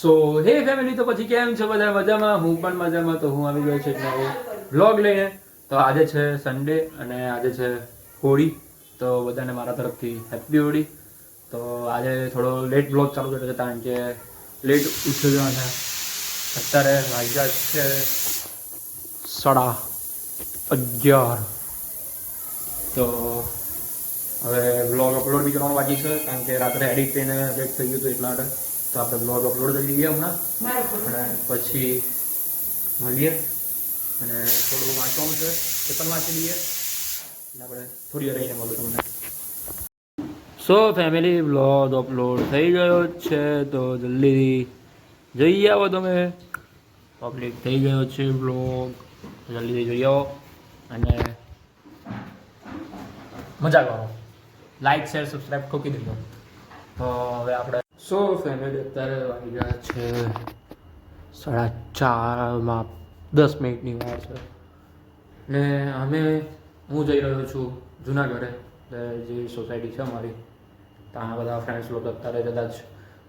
સો હે ફેમિલી તો પછી કેમ છો બધા? મજામાં? હું પણ મજામાં, તો હું આવી ગયો છું એક નવો વ્લોગ લઈને. તો આજે છે સન્ડે અને આજે છે હોળી. તો બધાને મારા તરફથી હેપી હોળી. તો આજે થોડો લેટ વ્લોગ ચાલુ કર્યો છે, કારણ કે લેટ ઉઠ્યો અને અત્યારે વાગ્યા છે સાડા અગિયાર. તો હવે વ્લોગ અપલોડ બી કરવાનું બાકી છે, કારણ કે રાત્રે એડિટ થઈને લેટ થઈ ગયું હતું એટલા માટે. તો આપણે બ્લોગ અપલોડ કરી દઈએ હમણાં. અને પછી મળીએ. અને થોડું વાંચવાનું છે એ પણ વાંચી લઈએ. એટલે આપણે થોડી વાર રહીને મળું તમને. સો ફેમિલી બ્લોગ અપલોડ થઈ ગયો છે તો જલ્દી જઈ આવો તમે. પબ્લિક થઈ ગયો છે વ્લોગ જલ્દી જોઈ આવો. અને મજા કરો. લાઈક શેર સબસ્ક્રાઈબ ઠોકી દેજો તો હવે આપણે સો ફેમિલી અત્યારે વાગી ગયા છે સાડા ચારમાં, દસ મિનિટની વાર છે. ને અમે, હું જઈ રહ્યો છું જુનાગઢે જે સોસાયટી છે અમારી, ત્યાં બધા ફ્રેન્ડ્સ લોકો અત્યારે કદાચ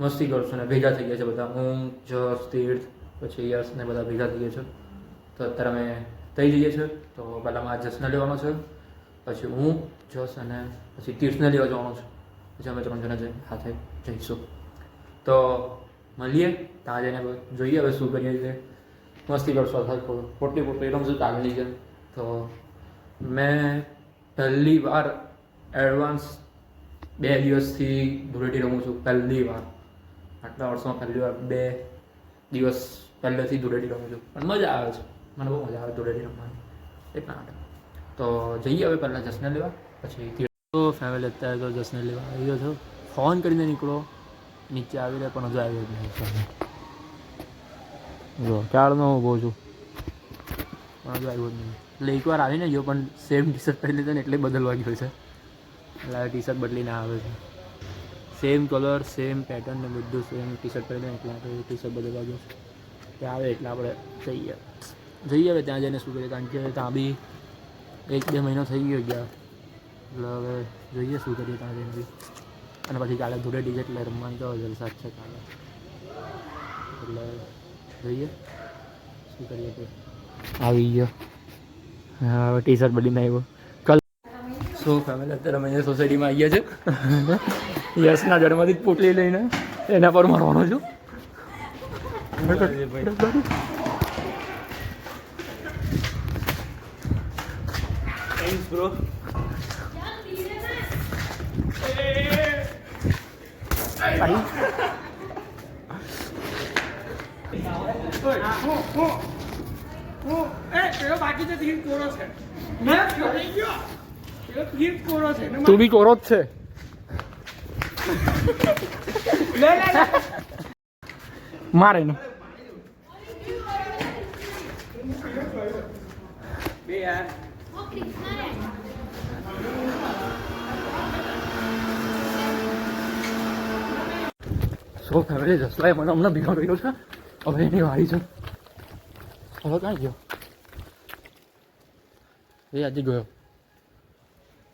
મસ્તી કરશું ને ભેગા થઈ ગયા છે બધા. હું, જસ, તીર્થ, પછી યશ ને બધા ભેગા થઈ ગયા છે. તો અત્યારે અમે થઈ જઈએ છીએ. તો પહેલાં મારા જસને લેવાનો છે, પછી હું, જસ અને પછી તીર્થને લેવા જવાનું છું. પછી અમે ત્રણ જણા જઈ સાથે જઈશું. તો મળીએ ત્યાં જઈને જોઈએ હવે શું કરીએ છીએ મસ્તી કરશું અથવા પોટલી પોટલી રમશું તો આગળ છે તો મેં પહેલી વાર એડવાન્સ બે દિવસથી ધૂળેટી રમું છું, પહેલી વાર. આટલા વર્ષમાં પહેલી વાર બે દિવસ પહેલેથી ધૂળેટી રમું છું. પણ મજા આવે છે. મને બહુ મજા આવે ધૂળેટી રમવાની. એટલા માટે. તો જઈએ હવે પહેલાં જસને લેવા. પછી તો ફેમિલી અત્યારે તો જસને લેવા. આવી ગયો છો ફોન કરીને નીકળો. નીચે આવી રહ્યા, પણ હજુ આવ્યો જ નહીં જો ક્યારનો ઊભો છું. પણ હજુ આવ્યો જ નહીં. એટલે એકવાર આવીને ગયો પણ સેમ ટી શર્ટ પહેરી લીધો ને એટલે બદલવા ગયો છે. એટલે ટી શર્ટ બદલીને આવે છે. સેમ કલર સેમ પેટર્ન ને બધું સેમ ટી શર્ટ પહેરીને એટલે આપણે ટી શર્ટ બદલવા ગયો છે. તે આવે એટલે આપણે જઈએ. જઈએ હવે ત્યાં જઈને શું કરીએ? કારણ કે ત્યાં બી એક બે મહિનો થઈ ગયો ગયા એટલે હવે જોઈએ શું કરીએ ત્યાં જઈને બી. અને પછી કાલે ધૂળેટી છે એટલે રમવાની તો જલસા જ છે કાલે. એટલે જોઈએ. શું કરીએ તે? આવી ગયો. હા હવે ટી શર્ટ બદલીને આવ્યો. કલ સો ફેમિલી અત્યારે અમે અહીંયા સોસાયટીમાં આવીએ છીએ. યશના જડમાંથી જ પોટલી લઈને એના પર મારવાનો છું. થેન્ક્સ બ્રો તું બી કોરો જ છે મારે સો ફેમિલી જસલાએ મને હમણાં કર્યો છે. હવે એની વારી છે. હવે ક્યાં ગયો? એ આજે ગયો.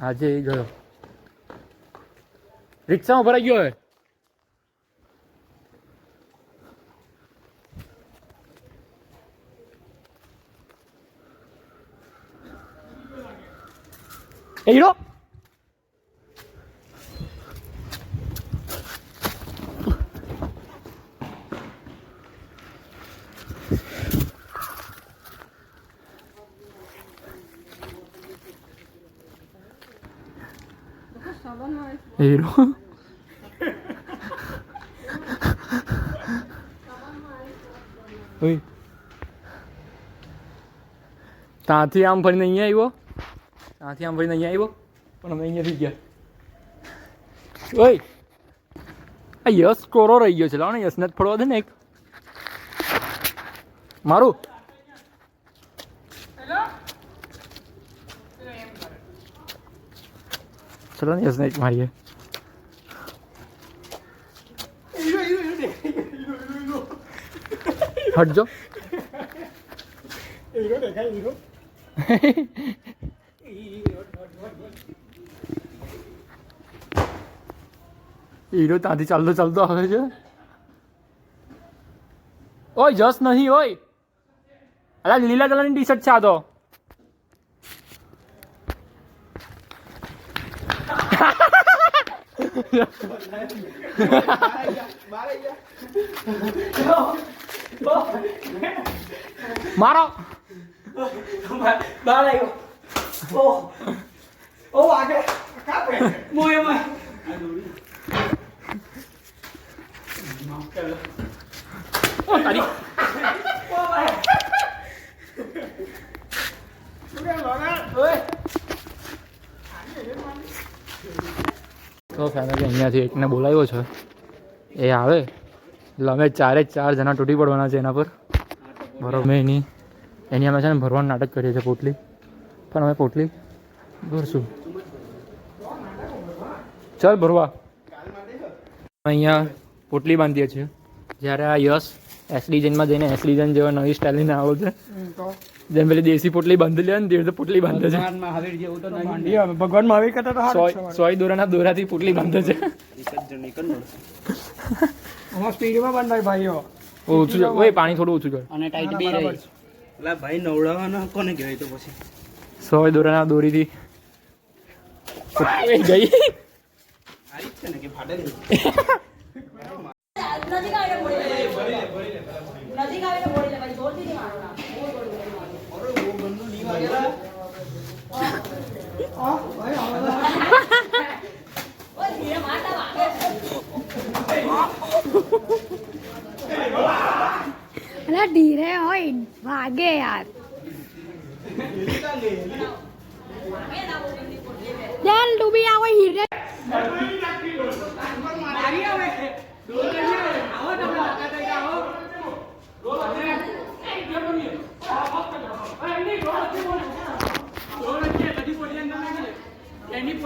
આજે એ ગયો. રિક્ષામાં ભરાઈ ગયો હવે. એ હીરો! હીરો ઓય ત્યાંથી આમ ફરીને અહીંયા આવ્યો ત્યાંથી આમ ફરીને અહીંયા આવ્યો પણ અમે અહીંયાથી ગયા ઓય આ યશ કોરો રહી ગયો છે લાવો ને યશને જ ફળવા દે ને એક મારું ચલો ને એક મારીએ હટજો હીરો ત્યાંથી ચાલતો ચાલતો આવે છે ઓય જસ નહીં ઓય અલા લીલા કલરની ટી શર્ટ છે આ તો મારો બહાર આવ્યો ઓ ઓ આગળ કાપે મોયમાં ઓ તારી ઓ ભાઈ શું કે લોના ઓય તો ફેમિલી અહીંયાથી એકને બોલાવ્યો છે. એ આવે. એટલે અમે ચારે ચાર જણા તૂટી પડવાના છે એના પર. બરાબર. મેં એની એની અમે છે ને ભરવાનું નાટક કરીએ છીએ પોટલી. પણ અમે પોટલી ભરશું. ચાલ ભરવા. અહીંયા પોટલી બાંધીએ છીએ. જ્યારે આ યશ એસડી ડિઝાઇનમાં જઈને એસ ડિઝાઇન જેવા નવી સ્ટાઇલની આવો છે. જેમ પેલી દેશી પોટલી બંધ લે ને દેડ પોટલી બાંધે છે. ભગવાન મહાવીર જેવું તો નહીં. ભગવાન મહાવીર કરતા તો સોય સોય દોરાના દોરાથી પોટલી બાંધે છે. સ્પીડમાં બંધાય ભાઈઓ. ઓછું છે. ઓય પાણી થોડું ઓછું કર અને ટાઈટ બી રહે એટલે ભાઈ નવડાવવાના કોને કહેવાય તો પછી? સોય દોરાના દોરીથી. ગઈ આ રીત છે ને કે ફાટેલી નજીક આવીને બોલી લે નજીક બોલી લે ભાઈ જોરથી નહીં મારો ના બહુ જોરથી લે. ઓય ધીરે હોય વાગે યાર ચાલ તું બી આવો હીરે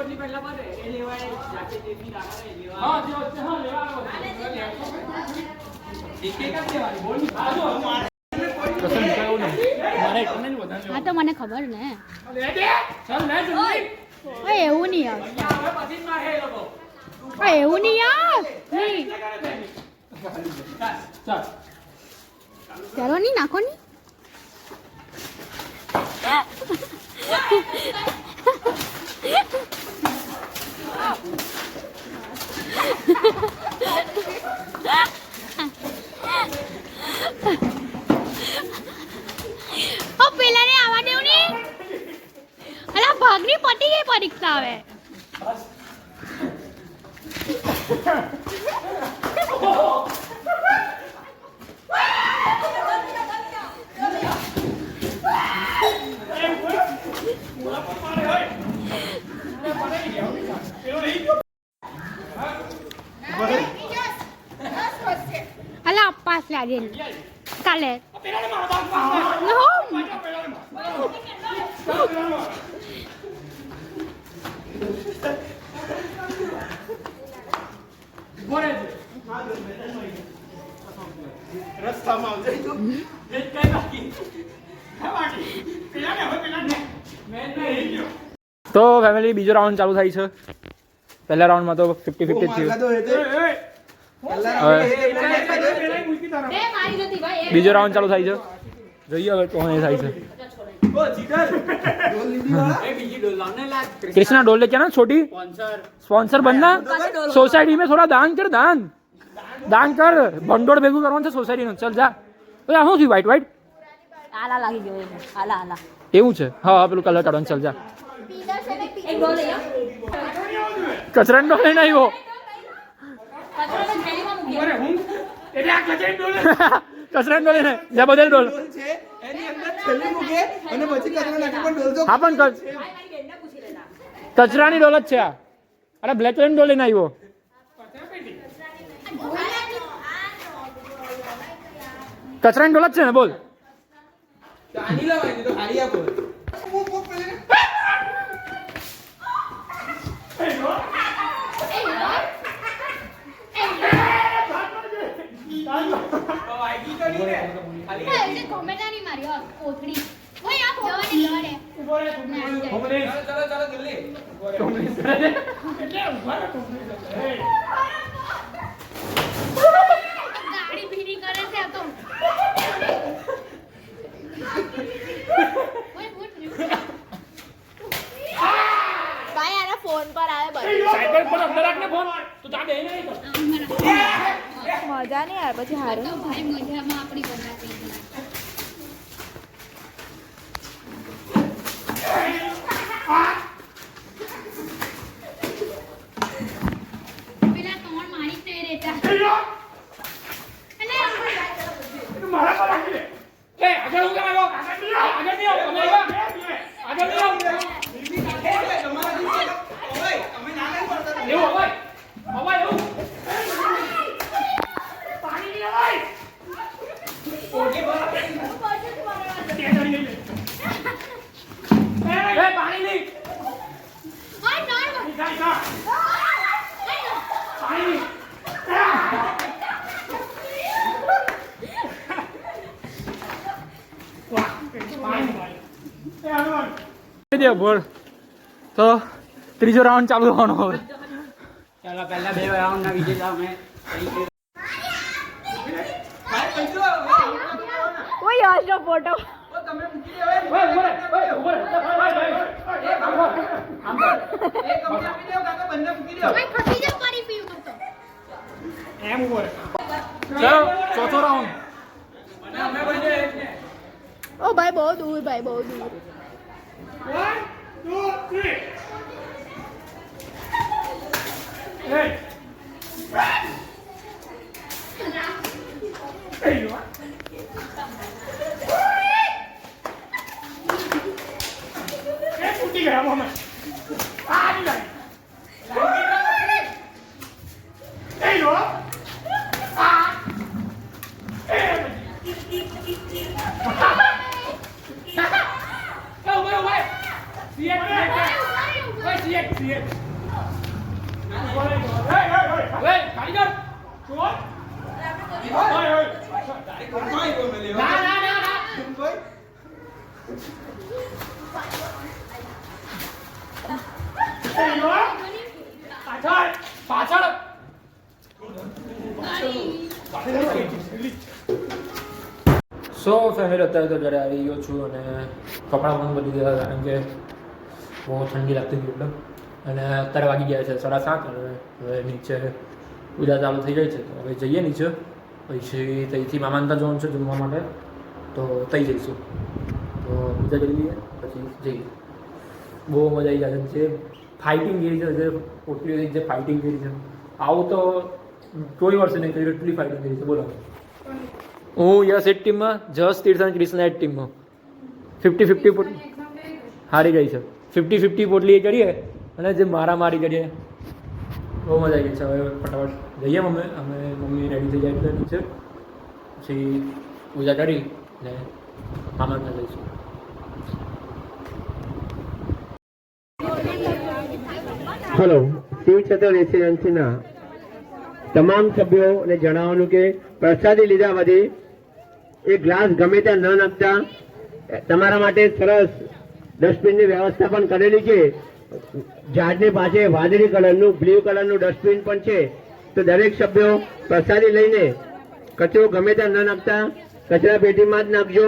હા તો મને ખબર ને. એવું નહીં ઓય એવું નહીં નહીં. ચાલો. નહીં નાખો નહીં. ઓ પેલાને આવવા દેવ નહીં અલા ભાગની પતી ગઈ પરીક્ષા હવે. અલા અપ્પાસ લાગે કાલે. રસ્તામાં આવજે તો ફેમિલી બીજો રાઉન્ડ ચાલુ થાય છે પહેલા રાઉન્ડમાં તો ફિફ્ટી ફિફ્ટી થયું હવે બે મારી નથી ભાઈ એક બીજો રાઉન્ડ ચાલુ થાય છે જોઈએ હવે કોણ એ થાય છે कृष्णा डोल लेके आना छोटी स्पॉन्सर बनना सोसायटी में थोड़ा दान कर दान દાન કર ભંડોળ ભેગું કરવાનું છે સોસાયટીનું ચાલ જા ઓય આ શું થયું વ્હાઈટ વ્હાઈટ આલા લાગી ગયો એને. આલા આલા એવું છે હા હા પેલું કલર કાઢવાનું ચાલ જા કચરાનો ડોલ લઈને આવ્યો. કચરાની થેલીમાં મૂકી આવ. કચરાનો ડોલ લઈને. જા બદલ ડોલ. છે એની અંદર છેલ્લી મૂકે અને પછી કચરો ડોલ તો હા પણ કચરાની ડોલ જ છે આ. અરે બ્લેક કલરની ડોલ લઈને આવ્યો. કચરાની ડોલ જ છે ને બોલ. લવાય તો હારી આપો એટલે ગમે તારી મારી કોથળી. ઓય આ કોથળી જવા દે ચાલો ચાલો જલ્દી ગાડી ભીની કરે ઊભો રે તો નહીં પછી ભાઈ મજામાં આપણી બધા થઈ ગયા. પેલા ત્રણ મારી જ દે બોલ. તો ત્રીજો રાઉન્ડ ચાલુ થવાનો હવે. ચાલો પહેલા બે રાઉન્ડ ના વિજેતા અમે યશનો ફોટો તમે મૂકી દેવાય ઓય ઊભો રે ઓય ઊભો રે ઓય ભાઈ એક ને ઓ ભાઈ બહુ દૂર ભાઈ બહુ દૂર. Hey. Hey, you are. એ ફૂટી ગયા મોમાં આ ની લાઈ એ લો આ એ એ ઊભો રે ઊભો રે સીએટ સીએટ ઓય CEAT CEAT Hey, hey, hey. ઓય કારીગર What? Hey, hey. ઘરમાં આવ્યો મેં લેવા ના ના ના ના કોઈ Hey, સો ફેમિલી અત્યારે તો ઘરે આવી ગયો છું અને કપડાં પણ બધી દીધા કારણ કે બહુ ઠંડી લાગતી હતી એકદમ અને અત્યારે વાગી ગયા છે સાડા સાત અને હવે નીચે પૂજા ચાલુ થઈ ગઈ છે, તો હવે જઈએ નીચે. પછી ત્યાંથી મામાનતા જવાનું છે જમવા માટે, તો તઈ જઈશું. તો પૂજા કરી લઈએ, પછી જઈએ. બહુ મજા આવી જાય છે. ફાઇટિંગ કરી છે, જે પોટલી જે ફાઇટિંગ કરી છે. આવું તો કોઈ વર્ષે નહીં કર્યું એટલી ફાઇટિંગ કરી છે, બોલો. હું યસ એટ ટીમમાં જસ તીર્થ અને ક્રિષ્ના એટ ટીમમાં ફિફ્ટી ફિફ્ટી પોટલી હારી ગઈ છે. ફિફ્ટી ફિફ્ટી પોટલી એ કરીએ અને જે મારા મારી કરીએ. બહુ મજા આવી ગઈ છે. હવે ફટાફટ જઈએ મમ્મી. અમે મમ્મી રેડી થઈ જાય એટલે નીચે. પછી પૂજા કરી ને મામાને જઈશું શિવ શિવછત્ર રેસિડેન્સીના તમામ સભ્યોને જણાવવાનું કે પ્રસાદી લીધા પછી એ ગ્લાસ ગમે ત્યાં ન નાખતા. તમારા માટે સરસ ડસ્ટબિનની વ્યવસ્થા પણ કરેલી છે. ઝાડની પાસે વાદળી કલરનું, બ્લુ કલરનું ડસ્ટબિન પણ છે. તો દરેક સભ્યો પ્રસાદી લઈને કચરો ગમે ત્યાં ન નાખતા, કચરા પેટીમાં જ નાખજો,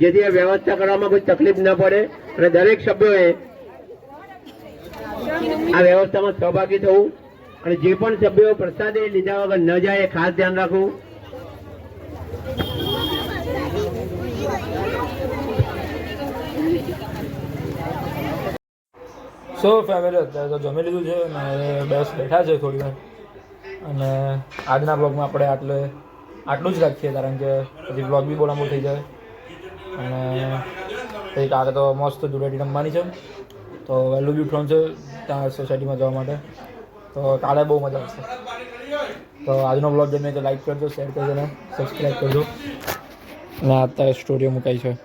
જેથી આ વ્યવસ્થા કરવામાં કોઈ તકલીફ ન પડે. અને દરેક સભ્યોએ આ વ્યવસ્થામાં સહભાગી થવું અને જે પણ સભ્યો પ્રસાદે લીધા વગર ન જાય એ ખાસ ધ્યાન રાખવું. સો ફેમિલી અત્યારે તો જમી લીધું છે અને બસ બેઠા છે થોડી વાર. અને આજના બ્લોગમાં આપણે આટલે આટલું જ રાખીએ, કારણ કે પછી બ્લોગ બી બહુ લાંબો થઈ જાય. અને કંઈક આગળ તો મસ્ત ધૂળેટી રમવાની છે. તો વહેલું બી ઉઠવાનું છે ત્યાં સોસાયટીમાં જવા માટે. તો કાલે બહુ મજા આવશે. તો આજનો બ્લોગ ગમે તો લાઈક કરજો શેર કરજો ને સબસ્ક્રાઈબ કરજો. અને અત્યારે સ્ટોરીઓ મુકાઈ છે.